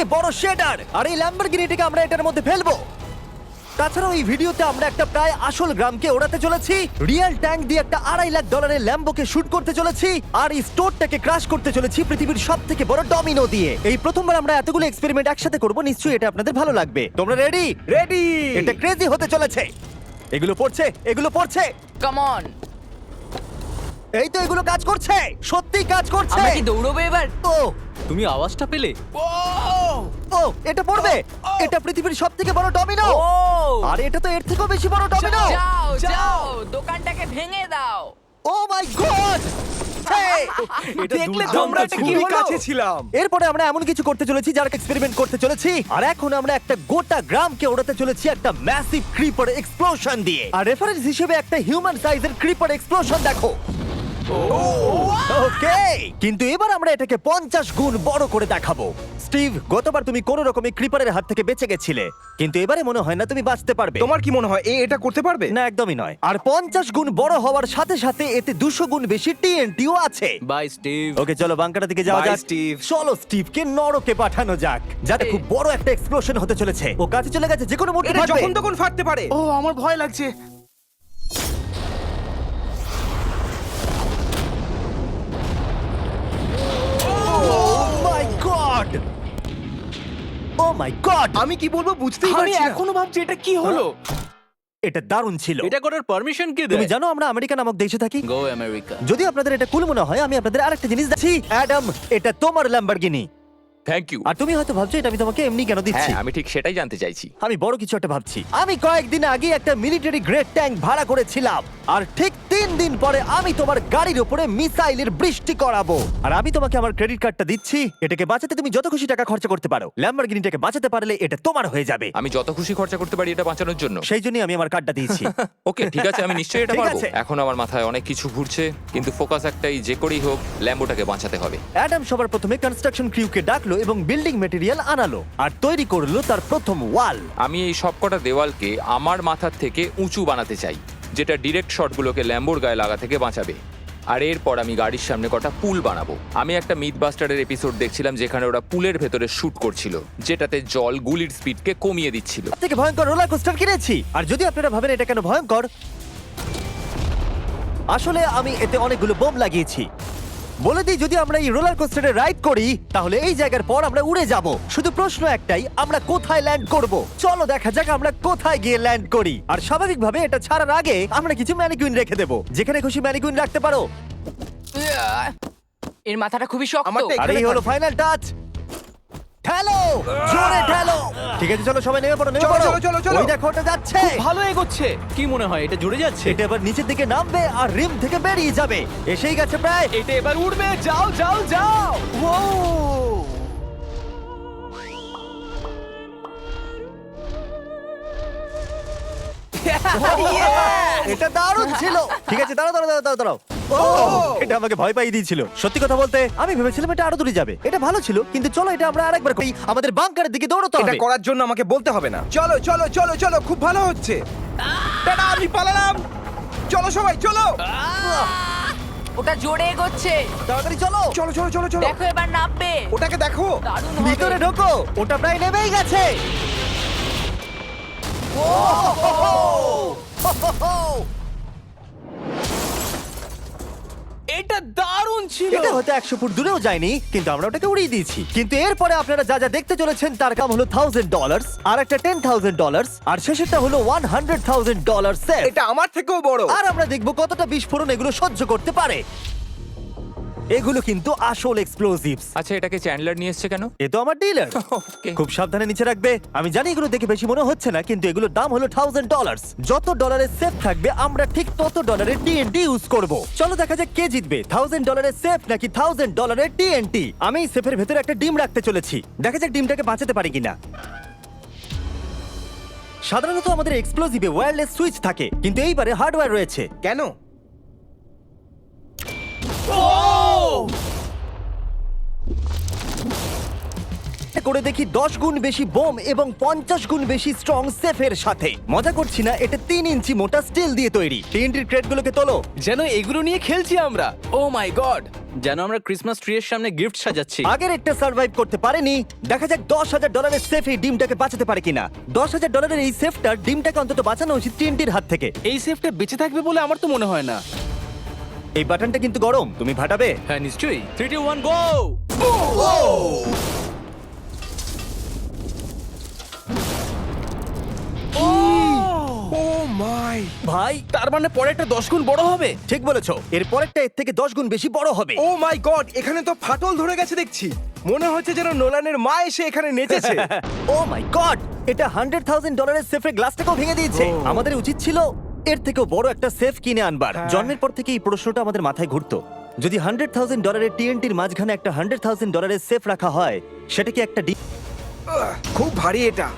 থেকে বড় শেডার। আর এই ল্যাম্বরগিনিটিকে আমরা এটার মধ্যে ফেলব। তাছাড়াও এই ভিডিওতে আমরা একটা প্রায় আসল গ্রামকে ওড়াতে চলেছি। রিয়েল ট্যাঙ্ক দিয়ে একটা আড়াই লাখ ডলারের ল্যাম্বোকে শুট করতে চলেছি। আর এই স্টোরটাকে ক্রাশ করতে চলেছি পৃথিবীর সব থেকে বড় ডমিনো দিয়ে। এই প্রথমবার আমরা এতগুলো এক্সপেরিমেন্ট একসাথে করব নিশ্চয়ই এটা আপনাদের ভালো লাগবে। তোমরা রেডি রেডি এটা ক্রেজি হতে চলেছে। এগুলো পড়ছে এগুলো পড়ছে। কাম অন এই তো এগুলো কাজ করছে। সত্যি কাজ করছে। আমরা কি দৌড়বো এবার? ও তুমি আওয়াজটা পেলে? ও এটা পড়বে! এটা পৃথিবীর সব থেকে বড় ডমিনো আর এটা তো এর থেকেও বেশি বড় ডমিনো যাও যাও! দোকানটাকে ভেঙে দাও! ও মাই গড! এটা দেখলে ছিল। খুবই কাছে ছিলাম। এরপরে আমরা এমন কিছু করতে চলেছি যার এক্সপেরিমেন্ট করতে চলেছি। আর এখন আমরা একটা গোটা গ্রামকে ওড়াতে চলেছি একটা ম্যাসিভ ক্রিপার এক্সপ্লোশন দিয়ে। আর রেফারেন্স হিসেবে একটা হিউম্যান সাইজের ক্রিপার এক্সপ্লোশন দেখো। ওকে কিন্তু এবার আমরা এটাকে পঞ্চাশ গুণ বড় করে দেখাবো। স্টিভ গতবার তুমি কোন রকমের ক্রিপারের হাত থেকে বেঁচে গেছিলে। কিন্তু এবারে মনে হয় না তুমি বাঁচতে পারবে। তোমার কি মনে হয় এ এটা করতে পারবে? না একদমই নয়। আর পঞ্চাশ গুণ বড় হওয়ার সাথে সাথে এতে দুশো গুণ বেশি টিএনটিও আছে। বাই স্টিভ ওকে চলো বাংকাটা দিকে যাওয়া Bye, যাক। Steve. চলো স্টিভকে নরকে পাঠানো যাক যাতে খুব বড় একটা এক্সপ্লোশন হতে চলেছে। ও কাছে চলে গেছে যে কোনো মুহূর্তে এটা ফাটবে যখন তখন ফাটতে পারে। ও আমার ভয় লাগছে। গড ও মাই গড আমি কি বলব বুঝতেই আমি পারছি না। এখনও ভাবছি এটা কি হলো? এটা দারুণ ছিল। এটা করার পারমিশন কে তুমি জানো আমরা আমেরিকা নামক দেশে থাকি? গো আমেরিকা যদি আপনাদের এটা কুল মনে হয় আমি আপনাদের আরেকটা জিনিস দিচ্ছি অ্যাডাম এটা তোমার ল্যাম্বরগিনি থ্যাংক ইউ আর তুমি হয়তো ভাবছ এটা আমি তোমাকে এমনি কেন দিচ্ছি? হ্যাঁ আমি ঠিক সেটাই জানতে চাইছি। আমি বড় কিছু একটা ভাবছি। আমি কয়েকদিন আগে একটা মিলিটারি গ্রেড ট্যাঙ্ক ভাড়া করেছিলাম। আর ঠিক তিন দিন পরে আমি তোমার গাড়ির উপরে মিসাইলের বৃষ্টি করাবো। আর আমি তোমাকে আমার ক্রেডিট কার্ডটা দিচ্ছি এটাকে বাঁচাতে তুমি যত খুশি টাকা খরচা করতে পারো। ল্যাম্বরগিনিটাকে বাঁচাতে পারলে এটা তোমার হয়ে যাবে। আমি যত খুশি খরচা করতে পারি এটা বাঁচানোর জন্য। সেই জন্যই আমি আমার কার্ডটা দিয়েছি। ওকে ঠিক আছে আমি নিশ্চয়ই এটা ঠিক পারব। আছে। এখন আমার মাথায় অনেক কিছু ঘুরছে কিন্তু ফোকাস একটাই যে করেই হোক ল্যাম্বোটাকে বাঁচাতে হবে। অ্যাডাম সবার প্রথমে কনস্ট্রাকশন ক্রিউকে ডাকলো এবং বিল্ডিং মেটেরিয়াল আনালো আর তৈরি করল তার প্রথম ওয়াল আমি এই সবকটা দেওয়ালকে আমার মাথার থেকে উঁচু বানাতে চাই। যেটা ডিরেক্ট শটগুলোকে ল্যাম্বোর গায়ে লাগা থেকে বাঁচাবে। আর এরপর আমি গাড়ির সামনে কটা পুল বানাবো। আমি একটা মিথ বাস্টারের এপিসোড দেখছিলাম যেখানে ওরা পুলের ভেতরে শুট করছিল, যেটাতে জল গুলির স্পিডকে কমিয়ে দিচ্ছিল। থেকে ভয়ঙ্কর রোলার কোস্টার কিনেছি। আর যদি আপনারা ভাবেন এটা কেন ভয়ঙ্কর, আসলে আমি এতে অনেকগুলো বোম লাগিয়েছি। বলে দিই যদি আমরা এই রোলার কোস্টারে রাইড করি তাহলে এই জায়গার পর আমরা উড়ে যাব। শুধু প্রশ্ন একটাই আমরা কোথায় ল্যান্ড করব? চলো দেখা যাক আমরা কোথায় গিয়ে ল্যান্ড করি। আর স্বাভাবিকভাবে এটা ছাড়ার আগে আমরা কিছু ম্যানিকুইন রেখে দেবো। যেখানে খুশি ম্যানিকুইন রাখতে পারো। এর মাথাটা খুবই শক্ত। আমারটা আর এই হলো ফাইনাল টাচ ঠেলো জোরে ঠেলো। ঠিক আছে চলো সবাই নেমে পড়ো নেমে চলো, পড়ো। চলো, চলো, চলো। ওই দেখো ওটা যাচ্ছে। ভালো এগোচ্ছে। কি মনে হয় এটা জুড়ে যাচ্ছে? এটা এবার নিচের দিকে নামবে আর রিম থেকে বেরিয়ে যাবে। এসেই গেছে প্রায়। এটা এবার উঠবে যাও যাও যাও। এটা দারুণ ছিল। ঠিক আছে দাঁড়াও দাঁড়াও দাঁড়াও দাঁড়াও। ও! এটা আমাকে ভয় পাইয়ে দিয়েছিল। সত্যি কথা বলতে আমি ভেবেছিলাম এটা আরও দূরে যাবে। এটা ভালো ছিল কিন্তু চলো এটা আমরা আরেকবার করি। আমাদের বাংকারের দিকে দৌড়তে এটা হবে। করার জন্য আমাকে বলতে হবে না। চলো চলো চলো চলো খুব ভালো হচ্ছে। টাটা আমি পালালাম। চলো সবাই চলো। ওটা জোরে এগোচ্ছে। তাড়াতাড়ি চলো। চলো চলো চলো চলো। দেখো এবার নামবে। ওটাকে দেখো। দারুণ ভিতরে ঢোকো। ওটা প্রায় নেমেই গেছে। এটা দারুণ ছিল। এটা হয়তো একশো ফুট দূরেও যায়নি কিন্তু আমরা ওটাকে উড়িয়ে দিয়েছি। কিন্তু এরপরে আপনারা যা যা দেখতে চলেছেন তার কাম হলো থাউজেন্ড ডলার আর একটা টেন থাউজেন্ড ডলার আর শেষেরটা হলো one hundred thousand dollar set এটা আমার থেকেও বড়। আর আমরা দেখব কতটা বিস্ফোরণ এগুলো সহ্য করতে পারে। এগুলো কিন্তু আসল এক্সপ্লোসিভস আচ্ছা এটাকে চ্যান্ডলার নিয়ে এসছে কেন? এ তো আমার ডিলার Okay. খুব সাবধানে নিচে রাখবে। আমি জানি এগুলো দেখে বেশি মনে হচ্ছে না কিন্তু এগুলোর দাম হলো থাউজেন্ড ডলার যত ডলারের সেফ থাকবে আমরা ঠিক তত ডলারের টিএনটি ইউজ করব। চলো দেখা যাক কে জিতবে। থাউজেন্ড ডলারের সেফ নাকি থাউজেন্ড ডলারের টিএনটি আমি সেফের ভেতরে একটা ডিম রাখতে চলেছি। দেখা যাক ডিমটাকে বাঁচাতে পারি কিনা। সাধারণত আমাদের এক্সপ্লোসিভে ওয়্যারলেস সুইচ থাকে কিন্তু এইবারে হার্ডওয়্যার রয়েছে। কেন? করে দেখি দশ গুণ বেশি বোম এবং পঞ্চাশ গুণ বেশি স্ট্রং সেফের সাথে। মজা করছি না এটা তিন ইঞ্চি মোটা স্টিল দিয়ে তৈরি। টিএনটির ক্রেটগুলোকে তোলো। যেন এগুলো নিয়ে খেলছি আমরা। ও মাই গড যেন আমরা ক্রিসমাস ট্রি এর সামনে গিফট সাজাচ্ছি। আগের একটা সার্ভাইভ করতে পারেনি। দেখা যাক দশ হাজার ডলারের সেফ এই ডিমটাকে বাঁচাতে পারে কিনা। দশ হাজার ডলারের এই সেফটার ডিমটাকে অন্তত বাঁচানো উচিত টিএনটির হাত থেকে। এই সেফটা বেঁচে থাকবে বলে আমার তো মনে হয় না। এই বাটনটা কিন্তু গরম। তুমি ফাটাবে। হ্যাঁ নিশ্চয়ই। Three two one go oh! My. ভাই তার মানে পরে একটা দশ গুণ বড় হবে? ঠিক বলেছ। এর পরেরটা এর থেকে দশ গুণ বেশি বড় হবে। ও মাই গড এখানে তো ফাটল ধরে গেছে দেখছি। মনে হচ্ছে যেন নোলানের মা এসে এখানে নেচেছে। ও মাই গড এটা হান্ড্রেড থাউজেন্ড ডলারের সেফের গ্লাসটাকেও ভেঙে দিয়েছে। আমাদের উচিত ছিল এর থেকেও বড় একটা সেফ কিনে আনবার। হ্যাঁ। জন্মের পর থেকে এই প্রশ্নটা আমাদের মাথায় ঘুরতো। যদি হান্ড্রেড থাউজেন্ড ডলারের টিএনটির মাঝখানে একটা হান্ড্রেড থাউজেন্ড ডলারের সেফ রাখা হয় সেটা কি একটা ডি- খুব ভারী এটা।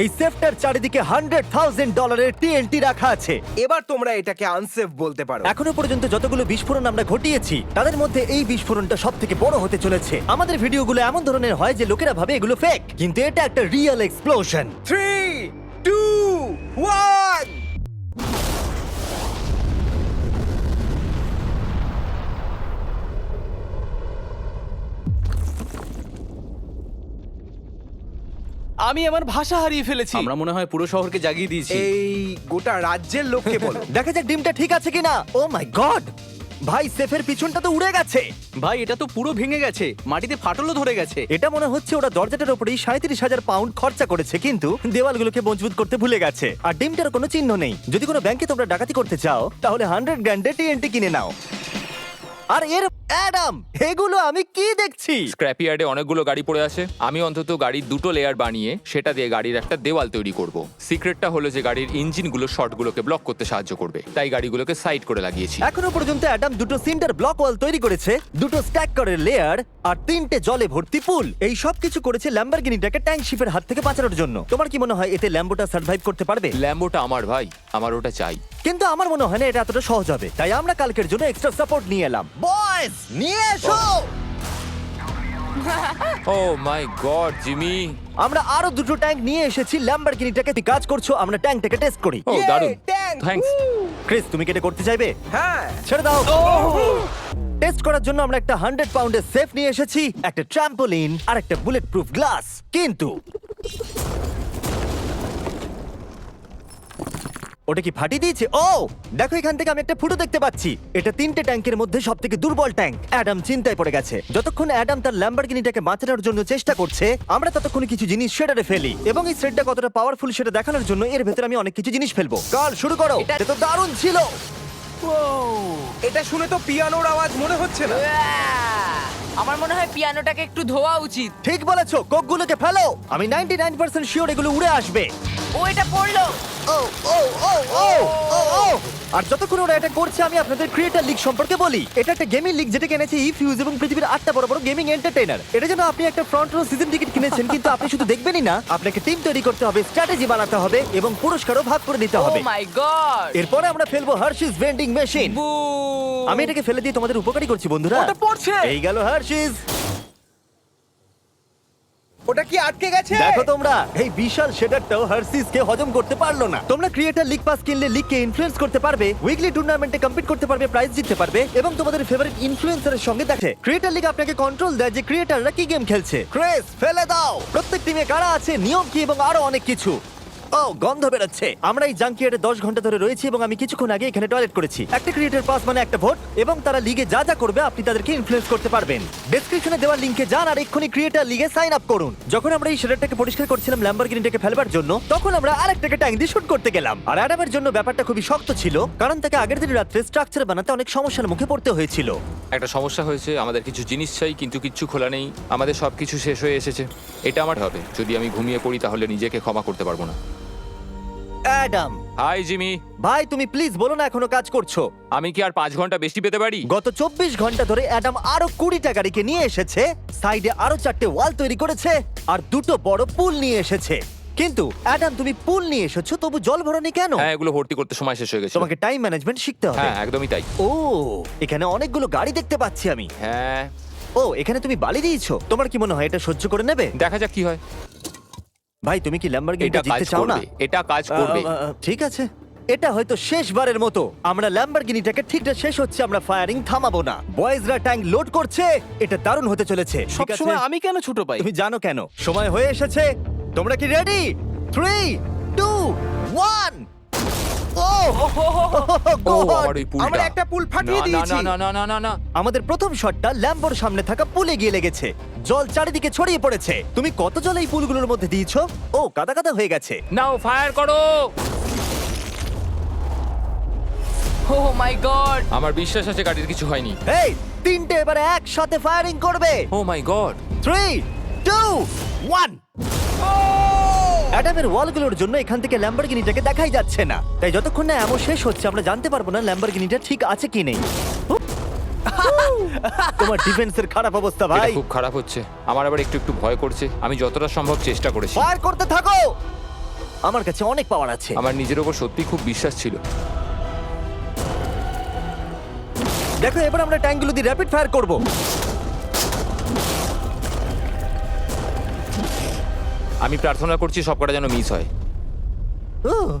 এই সেফটার চারিদিকে হান্ড্রেড থাউজেন্ড ডলারের টিএনটি রাখা আছে। এবার তোমরা এটাকে আনসেফ বলতে পারো। এখনও পর্যন্ত যতগুলো বিস্ফোরণ আমরা ঘটিয়েছি তাদের মধ্যে এই বিস্ফোরণটা সব থেকে বড় হতে চলেছে। আমাদের ভিডিওগুলো এমন ধরনের হয় যে লোকেরা ভাবে এগুলো ফেক কিন্তু এটা একটা real explosion three two one আমি আমার ভাষা হারিয়ে ফেলেছি। আমরা মনে হয় পুরো শহরকে জাগিয়ে দিয়েছি। এই গোটা রাজ্যের লোককে বলো। দেখা যাক ডিমটা ঠিক আছে কিনা। ও মাই গড ভাই সেফের পিছনটা তো উড়ে গেছে। ভাই এটা তো পুরো ভেঙে গেছে। মাটিতে ফাটলও ধরে গেছে। এটা মনে হচ্ছে ওরা দরজাটার উপরেই সাঁত্রিশ হাজার পাউন্ড খরচা করেছে কিন্তু দেওয়ালগুলোকে মজবুত করতে ভুলে গেছে। আর ডিমটার কোনো চিহ্ন নেই। যদি কোনো ব্যাংকে তোমরা ডাকাতি করতে চাও তাহলে হান্ড্রেড গ্র্যান্ডে টিএনটি কিনে নাও। আর এর অ্যাডাম এগুলো আমি কি দেখছি? স্ক্র্যাপ ইয়ার্ডে অনেকগুলো গাড়ি পড়ে আছে। আমি অন্তত গাড়ির দুটো লেয়ার বানিয়ে সেটা দিয়ে গাড়ির একটা দেওয়াল তৈরি করব। সিক্রেটটা হলো যে গাড়ির ইঞ্জিনগুলো শর্টগুলোকে ব্লক করতে সাহায্য করবে। তাই গাড়িগুলোকে সাইড করে লাগিয়েছি। এখনও পর্যন্ত অ্যাডাম দুটো সিন্টার ব্লক ওয়াল তৈরি করেছে দুটো স্ট্যাক করে লেয়ার আর তিনটে জলে ভর্তি পুল। এই সব কিছু করেছে ল্যাম্বরগিনিটাকে ট্যাঙ্ক শিপের হাত থেকে বাঁচানোর জন্য। তোমার কি মনে হয় এতে ল্যাম্বোটা সার্ভাইভ করতে পারবে? ল্যাম্বোটা আমার ভাই আমার ওটা চাই। কিন্তু আমার মনে হয় না এটা এতটা সহজ হবে। তাই আমরা কালকের জন্য এক্সট্রা সাপোর্ট নিয়ে এলাম। বয়েস নিয়ে এসো! Oh my god Jimmy. আমরা আরও দুটো ট্যাঙ্ক নিয়ে এসেছি ল্যাম্বরগিনিটাকে তুমি কাজ করছ আমরা ট্যাঙ্কটাকে টেস্ট করি। ও Yay, দারুণ। থ্যাঙ্কস ক্রিস তুমি কি এটা করতে চাইবে? হ্যাঁ। ছেড়ে দাও। টেস্ট করার জন্য আমরা একটা হান্ড্রেড পাউন্ডের সেফ নিয়ে এসেছি একটা ট্রাম্পোলিন আর একটা বুলেট প্রুফ গ্লাস কিন্তু ওটা কি ফাটিয়ে দিয়েছে? ও দেখো এখান থেকে আমি একটা ফুটো দেখতে পাচ্ছি। এটা তিনটে ট্যাঙ্কের মধ্যে সব থেকে দুর্বল ট্যাঙ্ক। অ্যাডাম চিন্তায় পড়ে গেছে। যতক্ষণ অ্যাডাম তার ল্যাম্বরগিনিটাকে বাঁচানোর জন্য চেষ্টা করছে আমরা ততক্ষণ কিছু জিনিস শেডারে ফেলি। এবং এই শেডটা কতটা পাওয়ারফুল সেটা দেখানোর জন্য এর ভেতরে আমি অনেক কিছু জিনিস ফেলব। কাল শুরু করো। এটা তো দারুণ ছিল। এটা শুনে তো পিয়ানোর আওয়াজ মনে হচ্ছে না। আমার মনে হয় পিয়ানোটাকে একটু ধোয়া উচিত ঠিক বলেছ কোকগুলোকে ফেলো আমি 99% শিওর এগুলো উড়ে আসবে ও এটা পড়ল ও ও ও ও ও ও আর যতক্ষণ ওরা এটা করছে আমি আপনাদের ক্রিয়েটার লিগ সম্পর্কে বলি। এটা একটা গেমিং লিগ যেটা কিনেছে ইফিউজ এবং পৃথিবীর আটটা বড় বড় গেমিং এন্টারটেইনার এটা যেন আপনি একটা ফ্রন্ট রো সিজন টিকিট কিনেছেন কিন্তু আপনি শুধু দেখবেনই না আপনাকে টিম তৈরি করতে হবে স্ট্র্যাটেজি বানাতে হবে এবং পুরস্কারও ভাগ করে নিতে ও হবে মাই গড এরপরে আমরা ফেলব হার্শিস ভেন্ডিং মেশিন আমি এটাকে ফেলে দিয়ে তোমাদের উপকারী করছি বন্ধুরা। ওটা পড়ছে! এই গেল হার্শিস ওটা কি আটকে গেছে? দেখো তোমরা, এই বিশাল শেডারটাও হার্সিস কে হজম করতে পারল না। তোমরা ক্রিয়েটার লিগ পাস কিনলে লিগকে ইনফ্লুয়েন্স করতে পারবে উইকলি টুর্নামেন্টে কম্পিট করতে পারবে প্রাইজ জিততে পারবে, এবং তোমাদের ফেভারিট ইনফ্লুয়েন্সারের সঙ্গে দেখে ক্রিয়েটার লিগ আপনাকে কন্ট্রোল দেয় যে ক্রিয়েটাররা কি গেম খেলছে। ক্রেস ফেলে দাও! প্রত্যেক টিমে কারা আছে, নিয়ম কি, এবং আরও অনেক কিছু। ও, গন্ধ বেরোচ্ছে। আমরা এই জাঙ্কিয়ারে দশ ঘণ্টা ধরে রয়েছি এবং আমি কিছুক্ষণ আগে এখানে টয়লেট করেছি। একটা ক্রিয়েটার পাস মানে একটা ভোট এবং তারা লিগে যা যা করবে আপনি তাদেরকে ইনফ্লুয়েন্স করতে পারবেন। ডেসক্রিপশনে দেওয়া লিঙ্কে যান আর এক্ষুনি ক্রিয়েটার লিগে সাইন আপ করুন। যখন আমরা এই শেডারটাকে পরিষ্কার করছিলাম ল্যাম্বরগিনিটাকে ফেলবার জন্য, তখন আমরা আরেকটাকে ট্যাঙ্ক দিয়ে শুট করতে গেলাম। আর অ্যাডামের জন্য ব্যাপারটা খুবই শক্ত ছিল, কারণ তাকে আগের দিন রাত্রে স্ট্রাকচার বানাতে অনেক সমস্যার মুখে পড়তে হয়েছিল। একটা সমস্যা হয়েছে, আমাদের কিছু জিনিস চাই, কিন্তু কিচ্ছু খোলা নেই। আমাদের সবকিছু শেষ হয়ে এসেছে। এটা আমার হবে। যদি আমি ঘুমিয়ে পড়ি, তাহলে নিজেকে ক্ষমা করতে পারব না। অ্যাডাম। Hi Jimmy. ভাই তুমি প্লিজ বলো না এখনও কাজ করছ। আমি কি আর পাঁচ ঘণ্টা বেশি পেতে পারি? গত চব্বিশ ঘণ্টা ধরে অ্যাডাম আরও কুড়িটা গাড়িকে নিয়ে এসেছে সাইডে আরও চারটে ওয়াল তৈরি করেছে আর দুটো বড় পুল নিয়ে এসেছে। কিন্তু অ্যাডাম তুমি পুল নিয়ে এসেছ তবু জল ভরনি কেন? হ্যাঁ এগুলো ভর্তি করতে সময় শেষ হয়ে গেছে তোমাকে টাইম ম্যানেজমেন্ট শিখতে হবে। হ্যাঁ একদমই তাই। ও এখানে অনেকগুলো গাড়ি দেখতে পাচ্ছি আমি। হ্যাঁ। ও এখানে তুমি বালি দিয়েছ? তোমার কি মনে হয় এটা সহ্য করে নেবে? দেখা যাক কি হয়। ভাই তুমি কি ল্যাম্বরগিনিটা এটা কাজ জিততে চাও না? করবে এটা কাজ করবে। ঠিক আছে। এটা হয়তো শেষবারের মতো। আমরা ল্যাম্বরগিনিটাকে ঠিকটা শেষ হচ্ছে আমরা ফায়ারিং থামাবো না। বয়েজরা ট্যাঙ্ক লোড করছে এটা দারুণ হতে চলেছে। ঠিক আছে? সবসময় আমি কেন ছোট পাই? তুমি জানো কেন? সময় হয়ে এসেছে। তোমরা কি রেডি থ্রি টু ওয়ান ও! ও আমার ওই পুলটা। আমরা একটা পুল ফাটিয়ে না, দিয়েছি। না না না না না। না আমাদের প্রথম শটটা ল্যাম্বোর সামনে থাকা পুলে গিয়ে লেগেছে। জল চারিদিকে ছড়িয়ে পড়েছে। তুমি কত জল এই পুলগুলোর মধ্যে দিয়েছ? ও কাদা কাদা হয়ে গেছে। নাও ফায়ার করো! Oh my god! আমার বিশ্বাস আছে গাড়ির কিছু হয়নি। এই তিনটে এবারে একসাথে ফায়ারিং করবে। ও my god. Three two one অ্যাডামের ওয়ালগুলোর জন্য এখান থেকে ল্যাম্বরগিনিটাকে দেখাই যাচ্ছে না। তাই যতক্ষণ না এমন শেষ হচ্ছে আমরা জানতে পারব না ল্যাম্বরগিনিটা ঠিক আছে কি নেই। তোমার ডিফেন্সের খারাপ অবস্থা এটা ভাই। খুব খারাপ হচ্ছে। আমার আবার একটু একটু ভয় করছে। আমি যতটা সম্ভব চেষ্টা করেছি। ফায়ার করতে থাকো! আমার কাছে অনেক পাওয়ার আছে। আমার নিজের ওপর সত্যি খুব বিশ্বাস ছিল। দেখো এবার আমরা ট্যাঙ্কগুলো দিয়ে র্যাপিড ফায়ার করব। আমি প্রার্থনা করছি সবকটা যেন মিস হয়। ও,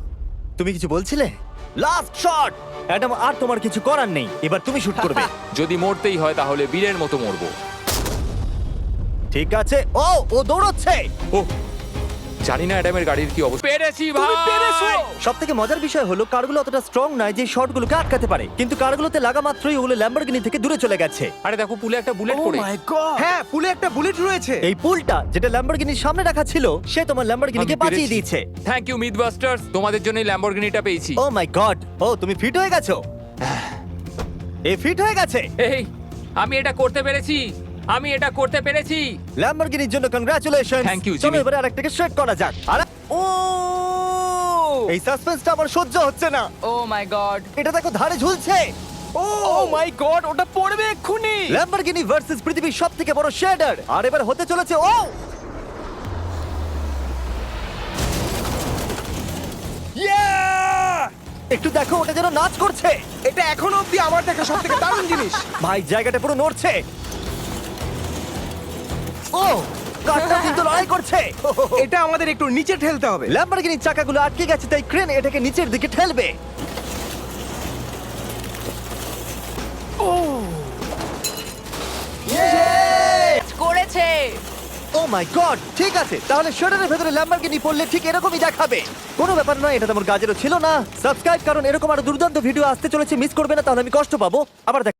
তুমি কিছু বলছিলে? লাস্ট শট অ্যাডাম আর তোমার কিছু করার নেই। এবার তুমি শুট করবে। যদি মরতেই হয় তাহলে বীরের মতো মরবো। ঠিক আছে। ও ও দৌড়চ্ছে! ও জানি না অ্যাডামের গাড়ির কি অবস্থা। পেরেছি ভাই। সব থেকে মজার বিষয় হলো কারগুলো অতটা স্ট্রং নয় যে শটগুলোকে আটকাতে পারে। কিন্তু কারগুলোতে লাগা মাত্রই ওগুলো ল্যাম্বরগিনি থেকে দূরে চলে গেছে। আরে দেখো পুলে একটা বুলেট ও পড়ে মাই গড হ্যাঁ পুলে একটা বুলেট রয়েছে। এই পুলটা যেটা ল্যাম্বরগিনির সামনে রাখা ছিল সে তোমার ল্যাম্বরগিনিকে আমি বাঁচিয়ে দিয়েছে। থ্যাংক ইউ মিথবাস্টার্স তোমাদের জন্যই ল্যাম্বরগিনিটা পেয়েছি। ও মাই গড ও তুমি ফিট হয়ে গেছো? এ ফিট হয়ে গেছে? এই আমি এটা করতে পেরেছি। আমি এটা করতে পেরেছি। ল্যাম্বরগিনির জন্য কংগ্রাচুলেশন Thank you, চলো Jimmy. এবারে আরেকটাকে স্ট্রেট করা যাক। আর ও! এই সাসপেন্সটা আমার সহ্য হচ্ছে না। Oh my god. এটা দেখো ধারে ঝুলছে। ও! মাই গড ওটা পড়বে এক্ষুনি। ল্যাম্বরগিনি ভার্সেস পৃথিবীর সবথেকে বড় শেডার আর এবার হতে চলেছে ও! একটু দেখো ওটা যেন নাচ করছে। এটা এখনও অব্দি আমার দেখা সব থেকে দারুণ জিনিস। ভাই জায়গাটা পুরো নড়ছে। ও কারটা কিন্তু লড়াই করছে। এটা আমাদের একটু নিচে ঠেলতে হবে। ল্যাম্বরগিনির চাকাগুলো আটকে গেছে তাই ক্রেন এটাকে নিচের দিকে ঠেলবে। করেছে। ও মাই গড ঠিক আছে। তাহলে শেডারের ভেতরে ল্যাম্বরগিনি পড়লে ঠিক এরকমই দেখাবে। কোনো ব্যাপার নয় এটা তোমার কাজেরও ছিল না। সাবস্ক্রাইব কারণ এরকম আরও দুর্দান্ত ভিডিও আসতে চলেছে মিস করবে না তাহলে আমি কষ্ট পাবো। আবার দেখা